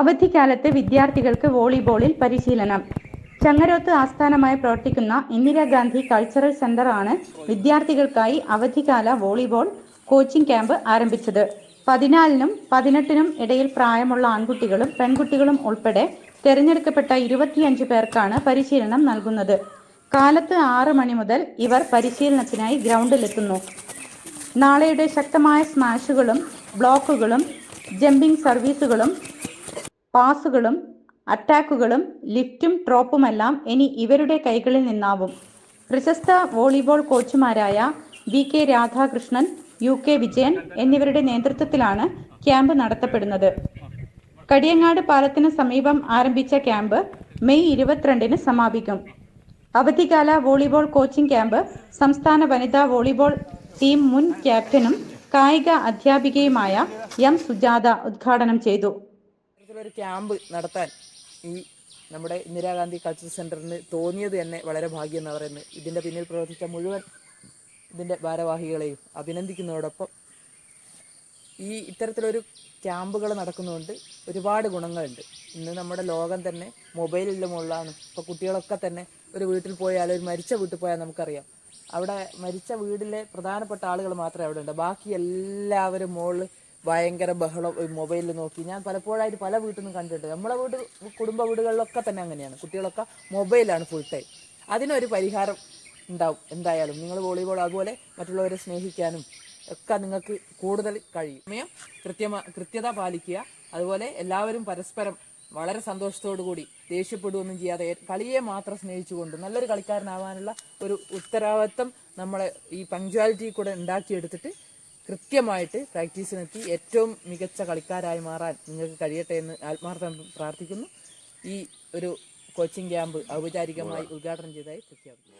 അവധിക്കാലത്ത് വിദ്യാർത്ഥികൾക്ക് വോളിബോളിൽ പരിശീലനം. ചങ്ങരോത്ത് ആസ്ഥാനമായി പ്രവർത്തിക്കുന്ന ഇന്ദിരാഗാന്ധി കൾച്ചറൽ സെന്റർ ആണ് വിദ്യാർത്ഥികൾക്കായി അവധിക്കാല വോളിബോൾ കോച്ചിംഗ് ക്യാമ്പ് ആരംഭിച്ചത്. പതിനാലിനും പതിനെട്ടിനും ഇടയിൽ പ്രായമുള്ള ആൺകുട്ടികളും പെൺകുട്ടികളും ഉൾപ്പെടെ തിരഞ്ഞെടുക്കപ്പെട്ട ഇരുപത്തിയഞ്ച് പേർക്കാണ് പരിശീലനം നൽകുന്നത്. കാലത്ത് ആറ് മണി മുതൽ ഇവർ പരിശീലനത്തിനായി ഗ്രൗണ്ടിലെത്തുന്നു. നാളെയുടെ ശക്തമായ സ്മാഷുകളും ബ്ലോക്കുകളും ജമ്പിംഗ് സർവീസുകളും പാസുകളും അറ്റാക്കുകളും ലിഫ്റ്റും ട്രോപ്പുമെല്ലാം ഇനി ഇവരുടെ കൈകളിൽ നിന്നാവും. പ്രശസ്ത volleyball കോച്ചുമാരായ V K Radhakrishnan U K Vijayan എന്നിവരുടെ നേതൃത്വത്തിലാണ് ക്യാമ്പ് നടത്തപ്പെടുന്നത്. കടിയങ്ങാട് പാലത്തിന് സമീപം ആരംഭിച്ച ക്യാമ്പ് മെയ് ഇരുപത്തിരണ്ടിന് സമാപിക്കും. അവധിക്കാല വോളിബോൾ കോച്ചിംഗ് ക്യാമ്പ് സംസ്ഥാന വനിതാ വോളിബോൾ ടീം മുൻ ക്യാപ്റ്റനും കായിക അധ്യാപികയുമായ എം സുജാത ഉദ്ഘാടനം ചെയ്തു. ഇത്തരത്തിലൊരു ക്യാമ്പ് നടത്താൻ ഈ നമ്മുടെ ഇന്ദിരാഗാന്ധി കൾച്ചർ സെന്ററിന് തോന്നിയത് തന്നെ വളരെ ഭാഗ്യം എന്ന് പറയുന്നത്. ഇതിന്റെ പിന്നിൽ പ്രവർത്തിച്ച മുഴുവൻ ഇതിന്റെ ഭാരവാഹികളെയും അഭിനന്ദിക്കുന്നതോടൊപ്പം ഈ ഇത്തരത്തിലൊരു ക്യാമ്പുകൾ നടക്കുന്നതുകൊണ്ട് ഒരുപാട് ഗുണങ്ങളുണ്ട്. ഇന്ന് നമ്മുടെ ലോകം തന്നെ മൊബൈലിന്റെ മുകളിലാണ് ഇപ്പോൾ കുട്ടികളൊക്കെ തന്നെ ഒരു വീട്ടിൽ പോയാൽ ഒരു മരിച്ച വീട്ടിൽ പോയാൽ നമുക്കറിയാം. അവിടെ മരിച്ച വീടിലെ പ്രധാനപ്പെട്ട ആളുകൾ മാത്രമേ അവിടെ ഉണ്ട്. ബാക്കി എല്ലാവരും മുകളിൽ ഭയങ്കര ബഹളം മൊബൈലിൽ നോക്കി. ഞാൻ പലപ്പോഴായിട്ട് പല വീട്ടിൽ നിന്നും കണ്ടിട്ടുണ്ട്. നമ്മളെ വീട് കുടുംബ വീടുകളിലൊക്കെ തന്നെ അങ്ങനെയാണ്. കുട്ടികളൊക്കെ മൊബൈലാണ് ഫുൾ ടൈം അതിനൊരു പരിഹാരം ഉണ്ടാവും. എന്തായാലും നിങ്ങൾ വോളിബോൾ അതുപോലെ മറ്റുള്ളവരെ സ്നേഹിക്കാനും ഒക്കെ നിങ്ങൾക്ക് കൂടുതൽ കഴിയും. സമയം കൃത്യമാ കൃത്യത പാലിക്കുക. അതുപോലെ എല്ലാവരും പരസ്പരം വളരെ സന്തോഷത്തോടു കൂടി ദേഷ്യപ്പെടുകയൊന്നും ചെയ്യാതെ കളിയെ മാത്രം സ്നേഹിച്ചുകൊണ്ട് നല്ലൊരു കളിക്കാരനാവാനുള്ള ഒരു ഉത്തരവാദിത്വം നമ്മളെ ഈ പങ്ക്ച്വാലിറ്റി കൂടെ ഉണ്ടാക്കിയെടുത്തിട്ട് കൃത്യമായിട്ട് പ്രാക്ടീസിനെത്തി ഏറ്റവും മികച്ച കളിക്കാരായി മാറാൻ നിങ്ങൾക്ക് കഴിയട്ടെ എന്ന് ആത്മാർത്ഥം പ്രാർത്ഥിക്കുന്നു. ഈ ഒരു കോച്ചിങ് ക്യാമ്പ് ഔപചാരികമായി ഉദ്ഘാടനം ചെയ്തതായി പ്രഖ്യാപിക്കുന്നു.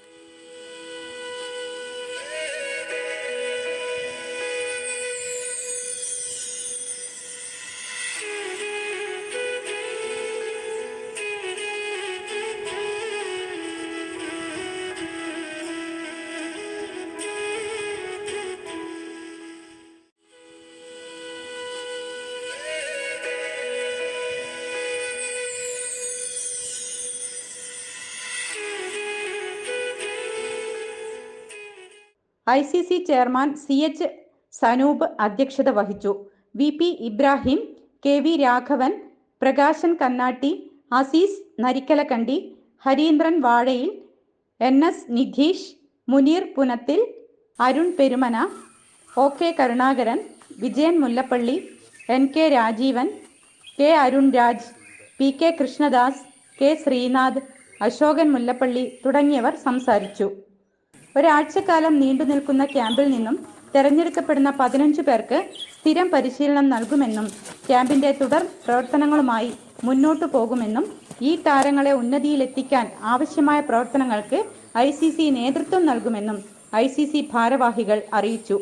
I C C chairman C H Sanoop അധ്യക്ഷത വഹിച്ചു. V P Ibrahim K V Raghavan Prakashan Kannatti Azeez Narikkalakkandi Hareendran Vazhayil N S Nidheesh Muneer Punathil Arun Perumana O K Karunakaran Vijayan Mullappally N K Rajeevan K Arun Raj P K Krishnadas K Sreenath Ashokan Mullappally തുടങ്ങിയവർ സംസാരിച്ചു. ഒരാഴ്ചക്കാലം നീണ്ടു നിൽക്കുന്ന ക്യാമ്പിൽ നിന്നും തെരഞ്ഞെടുക്കപ്പെടുന്ന പതിനഞ്ച് പേർക്ക് സ്ഥിരം പരിശീലനം നൽകുമെന്നും ക്യാമ്പിന്റെ തുടർ പ്രവർത്തനങ്ങളുമായി മുന്നോട്ടു പോകുമെന്നും ഈ താരങ്ങളെ ഉന്നതിയിലെത്തിക്കാൻ ആവശ്യമായ പ്രവർത്തനങ്ങൾക്ക് ഐ സി സി നേതൃത്വം നൽകുമെന്നും ഐ സി സി ഭാരവാഹികൾ അറിയിച്ചു.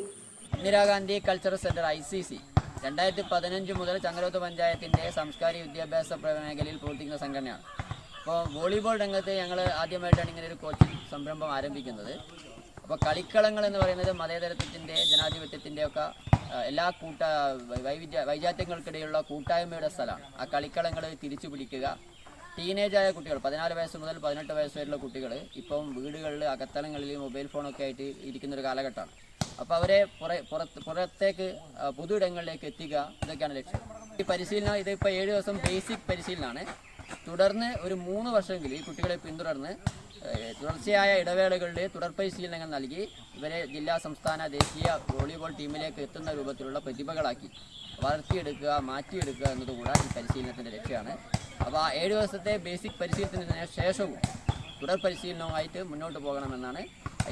Indira Gandhi cultural centre I C C രണ്ടായിരത്തി പതിനഞ്ച് മുതൽ ചങ്ങരോത്ത് പഞ്ചായത്തിന്റെ സാംസ്കാരിക വിദ്യാഭ്യാസ മേഖലയിൽ പ്രവർത്തിക്കുന്ന സംഘടനയാണ്. അപ്പോൾ വോളിബോൾ രംഗത്ത് ഞങ്ങൾ ആദ്യമായിട്ടാണ് ഇങ്ങനെ ഒരു കോച്ചിങ് സംരംഭം ആരംഭിക്കുന്നത്. അപ്പോൾ കളിക്കളങ്ങൾ എന്ന് പറയുന്നത് മതേതരത്വത്തിന്റെ ജനാധിപത്യത്തിന്റെ ഒക്കെ എല്ലാ കൂട്ട വൈവിധ്യ വൈജാത്യങ്ങൾക്കിടയിലുള്ള കൂട്ടായ്മയുടെ സ്ഥലമാണ്. ആ കളിക്കളങ്ങൾ തിരിച്ചു പിടിക്കുക. ടീനേജായ കുട്ടികൾ പതിനാല് വയസ്സ് മുതൽ പതിനെട്ട് വയസ്സ് വരെയുള്ള കുട്ടികൾ ഇപ്പം വീടുകളിൽ അകത്തളങ്ങളിൽ മൊബൈൽ ഫോണൊക്കെ ആയിട്ട് ഇരിക്കുന്നൊരു കാലഘട്ടമാണ്. അപ്പോൾ അവരെ പുറ പുറത്ത് പുറത്തേക്ക് പൊതു ഇടങ്ങളിലേക്ക് എത്തിക്കുക ഇതൊക്കെയാണ് ലക്ഷ്യം. ഈ പരിശീലനം ഇതിപ്പോൾ ഏഴ് ദിവസം ബേസിക് പരിശീലനമാണ്. തുടർന്ന് ഒരു മൂന്ന് വർഷമെങ്കിലും ഈ കുട്ടികളെ പിന്തുടർന്ന് തുടർച്ചയായ ഇടവേളകളിൽ തുടർ പരിശീലനങ്ങൾ നൽകി. ഇവരെ ജില്ലാ സംസ്ഥാന ദേശീയ വോളിബോൾ ടീമിലേക്ക് എത്തുന്ന രൂപത്തിലുള്ള പ്രതിഭകളാക്കി. വളർത്തിയെടുക്കുക മാറ്റിയെടുക്കുക എന്നതുകൂടെ ഈ പരിശീലനത്തിന്റെ ലക്ഷ്യമാണ്. അപ്പോൾ ആ ഏഴ് ദിവസത്തെ ബേസിക് പരിശീലനത്തിന് ശേഷവും തുടർ പരിശീലനവുമായിട്ട് മുന്നോട്ട് പോകണമെന്നാണ്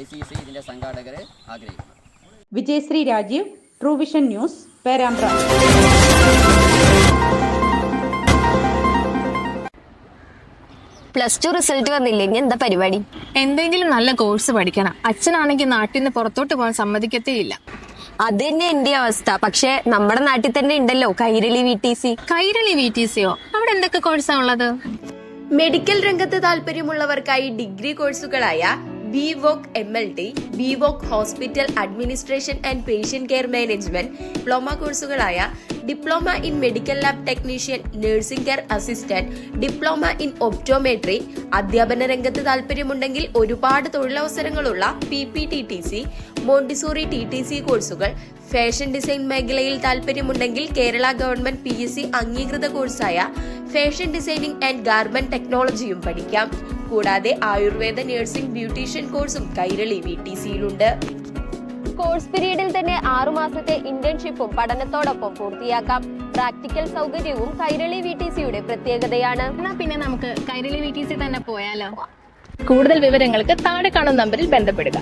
ഐ സി സി ഇതിന്റെ സംഘാടകർ ആഗ്രഹിക്കുന്നത്. Vijayasree Rajeev Truevision news Perambra. Plus two result വന്നില്ലെങ്കിൽ ഇനി എന്താ പരിപാടി? എന്തെങ്കിലും നല്ല കോഴ്സ് പഠിക്കണം. അച്ഛനാണെങ്കിൽ നാട്ടിൽ നിന്ന് പുറത്തോട്ട് പോകാൻ സമ്മതിക്കത്തേ ഇല്ല അത് തന്നെ എന്റെ അവസ്ഥ. പക്ഷെ നമ്മുടെ നാട്ടിൽ തന്നെ ഉണ്ടല്ലോ Kairali V T C Kairali V T സിയോ അവിടെ എന്തൊക്കെ കോഴ്സാണ് ഉള്ളത്? മെഡിക്കൽ രംഗത്ത് താല്പര്യമുള്ളവർക്കായി degree കോഴ്സുകളായ B voc M L T B voc hospital administration and patient care management diploma കോഴ്സുകളായ diploma in medical lab technician nursing care assistant diploma in optometry അധ്യാപന രംഗത്ത് താല്പര്യമുണ്ടെങ്കിൽ ഒരുപാട് തൊഴിലവസരങ്ങളുള്ള P P T T C montessori T T C കോഴ്സുകൾ fashion design മേഖലയിൽ താല്പര്യമുണ്ടെങ്കിൽ Kerala government P S C അംഗീകൃത കോഴ്സായ fashion designing and garment ടെക്നോളജിയും പഠിക്കാം. കൂടാതെ ആയുർവേദ നഴ്സിംഗ് ബ്യൂട്ടീഷ്യൻ കോഴ്സും കൈരളി വി ടി സിയിലുണ്ട് കോഴ്സ് പീരീഡിൽ തന്നെ ആറുമാസത്തെ ഇന്റേൺഷിപ്പും പഠനത്തോടൊപ്പം പൂർത്തിയാക്കാം. പ്രാക്ടിക്കൽ സൗകര്യവും കൈരളി വി ടി സിയുടെ പ്രത്യേകതയാണ്. പിന്നെ നമുക്ക് കൈരളി വി ടി സി തന്നെ പോയാലോ? കൂടുതൽ വിവരങ്ങൾക്ക് താഴെ കാണുന്ന നമ്പറിൽ ബന്ധപ്പെടുക.